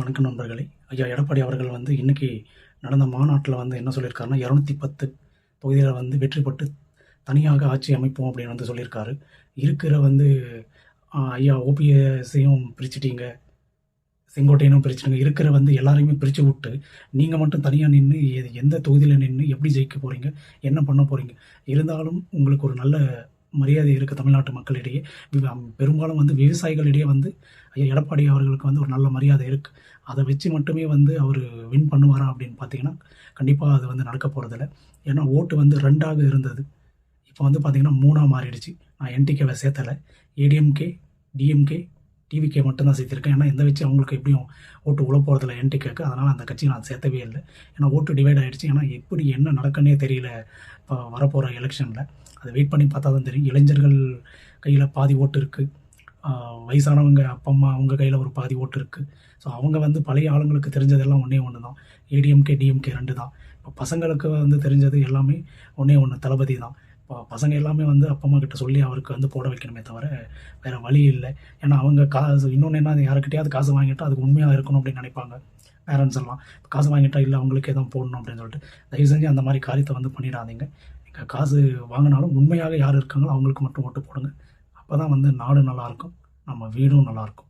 வணக்கம் நண்பர்களே. ஐயா எடப்பாடி அவர்கள் வந்து இன்றைக்கி நடந்த மாநாட்டில் வந்து என்ன சொல்லியிருக்காருன்னா இரநூத்தி பத்து தொகுதியில் வந்து வெற்றி பெற்று தனியாக ஆட்சி அமைப்போம் அப்படின்னு வந்து சொல்லியிருக்காரு. இருக்கிற வந்து ஐயா ஓபிஎஸ்ஸையும் பிரிச்சுட்டீங்க செங்கோட்டையனும் பிரிச்சுட்டீங்க. இருக்கிற வந்து எல்லாரையுமே பிரித்து விட்டு நீங்கள் மட்டும் தனியாக நின்று எந்த தொகுதியில் நின்று எப்படி ஜெயிக்க போகிறீங்க என்ன பண்ண போகிறீங்க இருந்தாலும் உங்களுக்கு ஒரு நல்ல மரியாதை இருக்குது தமிழ்நாட்டு மக்களிடையே பெரும்பாலும் வந்து விவசாயிகளிடையே வந்து ஐயா எடப்பாடி அவர்களுக்கு வந்து ஒரு நல்ல மரியாதை இருக்குது அதை வச்சு மட்டுமே வந்து அவர் வின் பண்ணுவாரா அப்படின்னு பார்த்தீங்கன்னா கண்டிப்பாக அது வந்து நடக்க போகிறதில்ல ஏன்னா ஓட்டு வந்து ரெண்டாக இருந்தது. இப்போ வந்து பார்த்திங்கன்னா மூணாக மாறிடுச்சு. நான் என்டிகேவை சேர்த்தலை. ஏடிஎம்கே டிஎம்கே டிவிக்கே மட்டும்தான் சேர்த்திருக்கேன். ஏன்னா எந்த வச்சு அவங்களுக்கு எப்படியும் ஓட்டு உள்ள போகிறதில்ல என்டிகேக்கு அதனால் அந்த கட்சியை நான் சேர்த்தவே இல்லை. ஏன்னா ஓட்டு டிவைட் ஆகிடுச்சு ஏன்னா எப்படி என்ன நடக்குன்னே தெரியல இப்போ வரப்போகிற எலெக்ஷனில் அதை வெயிட் பண்ணி பார்த்தா தான் தெரியும். இளைஞர்கள் கையில் பாதி ஓட்டு இருக்குது வயசானவங்க அப்பா அம்மா அவங்க கையில் ஒரு பாதி ஓட்டு இருக்குது ஸோ அவங்க வந்து பழைய ஆளுங்களுக்கு தெரிஞ்சதெல்லாம் ஒன்றே ஒன்று தான். ஏடிஎம்கே டிஎம்கே ரெண்டு தான். இப்போ பசங்களுக்கு வந்து தெரிஞ்சது எல்லாமே ஒன்றே ஒன்று தளபதி தான். பசங்க எல்லாமே வந்து அப்பா அம்மா கிட்ட சொல்லி அவருக்கு வந்து போட வைக்கணுமே தவிர வேறு வழி இல்லை. ஏன்னா அவங்க காசு இன்னொன்று என்ன அது யாருக்கிட்டையாவது காசு வாங்கிட்டா அதுக்கு உண்மையாக இருக்கணும் அப்படின்னு நினைப்பாங்க. பேரண்ட்ஸ் எல்லாம் காசு வாங்கிட்டா இல்லை அவங்களுக்கே தான் போடணும் அப்படின்னு சொல்லிட்டு தயவு செஞ்சு அந்த மாதிரி காரியத்தை வந்து பண்ணிடாதீங்க. நீங்கள் காசு வாங்கினாலும் உண்மையாக யார் இருக்காங்களோ அவங்களுக்கு மட்டும் ஓட்டு போடுங்க. அப்போ தான் வந்து நாடு நல்லாயிருக்கும் நம்ம வீடும் நல்லாயிருக்கும்